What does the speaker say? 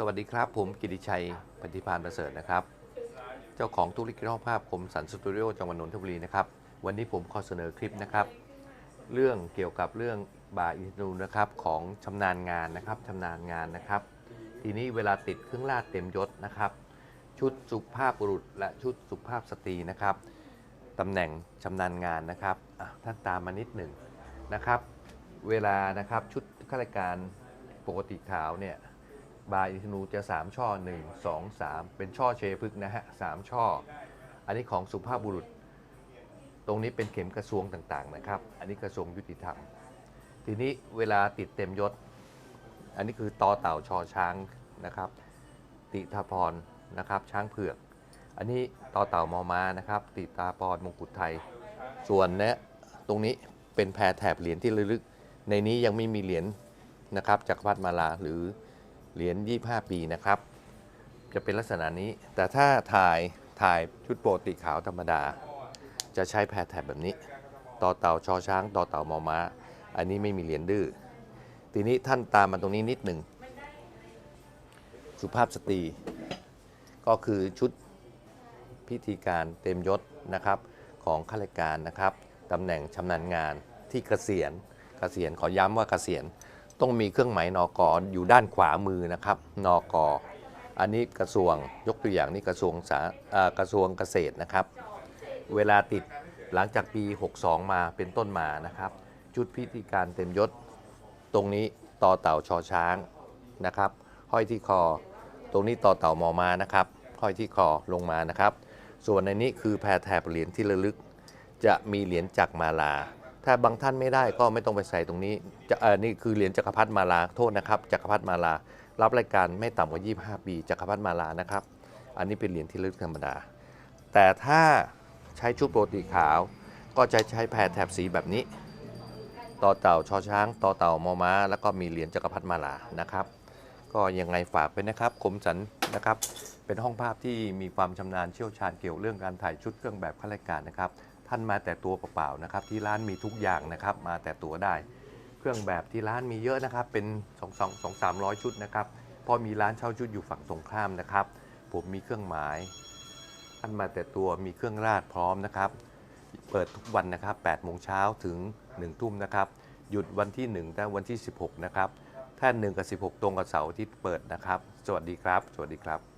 สวัสดีครับ ผมกิติชัยพันธิพานประเสริฐนะครับ เจ้าของธุรกิจห้องภาพคมสันสตูดิโอจังหวัดนนทบุรีนะครับ วันนี้ผมขอเสนอคลิปนะครับ เรื่องเกี่ยวกับเรื่องบาร์อินทูนะครับของชำนาญงานนะครับชำนาญงานนะครับ ทีนี้เวลาติดเครื่องราชเต็มยศนะครับ ชุดสุภาพบุรุษ และชุดสุภาพสตรีนะครับตำแหน่งชำนาญงานนะครับท่านตามมานิดหนึ่งนะครับ เวลานะครับชุดข้าราชการปกติขาวเนี่ย บาอินทนูจะ 3 ช่อ 1 2 3 เป็นช่อเชพฤกนะฮะสามช่อ อันนี้ของสุภาพบุรุษ ตรงนี้เป็นเข็มกระทรวงต่างๆนะครับ อันนี้กระทรวงยุติธรรม ทีนี้เวลาติดเต็มยศ อันนี้คือตอเต่าชอช้างนะครับ ติทาพรนะครับ ช้างเผือก อันนี้ตอเต่ามอมานะครับ ติตาปอนมงกุฎไทย ส่วนเนี้ยตรงนี้เป็นแพรแถบเหรียญที่ระลึก ในนี้ยังไม่มีเหรียญนะครับจักรพรรดิมาลาหรือ เหรียญ25 ปีนะครับ จะเป็นลักษณะนี้ แต่ถ้าถ่ายถ่ายชุดโปรติขาวธรรมดา จะใช้แพรแถบแบบนี้ ต่อเต่าชอช้าง ต่อเต่ามอม้า อันนี้ไม่มีเหรียญดื้อ ทีนี้ท่านตามมาตรงนี้นิดหนึ่ง สุภาพสตรี ก็คือชุดพิธีการเต็มยศนะครับของข้าราชการนะครับตำแหน่งชำนาญงานที่เกษียณเกษียณขอย้ำว่าเกษียณ ต้องมีเครื่องหมายนอกออยู่ด้านขวามือนะครับนอกออันนี้กระทรวงยกตัวอย่างนี่กระทรวงสาากระทรวงเกษตรนะครับ เวลาติดหลังจากปี 62 มาเป็นต้นมานะครับ ชุดพิธีการเต็มยศ ตรงนี้ต่อเต่าชอช้างนะครับ ห้อยที่คอ ตรงนี้ต่อเต่ามอมานะครับ ห้อยที่คอลงมานะครับ ส่วนในนี้คือแพรแถบเหรียญที่ระลึก จะมีเหรียญจักมาลา ถ้าบางท่านไม่ได้ก็ไม่ต้องไปใส่ตรงนี้จะเออนี่คือเหรียญจักรพรรดิมาลาโทษนะครับจักรพรรดิมาลา รับรายการไม่ต่ำกว่า 25 ปีจักรพรรดิมาลานะครับ อันนี้เป็นเหรียญที่ลึกธรรมดา แต่ถ้าใช้ชุดโปรติขาว ก็จะใช้แพรแถบสีแบบนี้ต่อเต่าชอช้างต่อเต่ามอม้า แล้วก็มีเหรียญจักรพรรดิมาลานะครับ ก็ยังไงฝากไปนะครับคมสันนะครับ เป็นห้องภาพที่มีความชำนาญเชี่ยวชาญเกี่ยวเรื่องการถ่ายชุดเครื่องแบบข้าราชการนะครับ ท่านมาแต่ตัวเปล่าๆนะครับ ที่ร้านมีทุกอย่างนะครับ มาแต่ตัวได้ เครื่องแบบที่ร้านมีเยอะนะครับ เป็น2 2 2 3 0 0 ชุดนะครับเพราะมีร้านเช่าชุดอยู่ฝั่งตรงข้ามนะครับ ผมมีเครื่องหมาย ท่านมาแต่ตัวมีเครื่องราชพร้อมนะครับ เปิดทุกวันนะครับ8โมงเช้าถึง 1 ทุ่มนะครับ หยุดวันที่1และวันที่ 16 นะครับถ้า1กับ 16 ตรงกับเสาร์อาที่เปิดนะครับ สวัสดีครับ สวัสดีครับ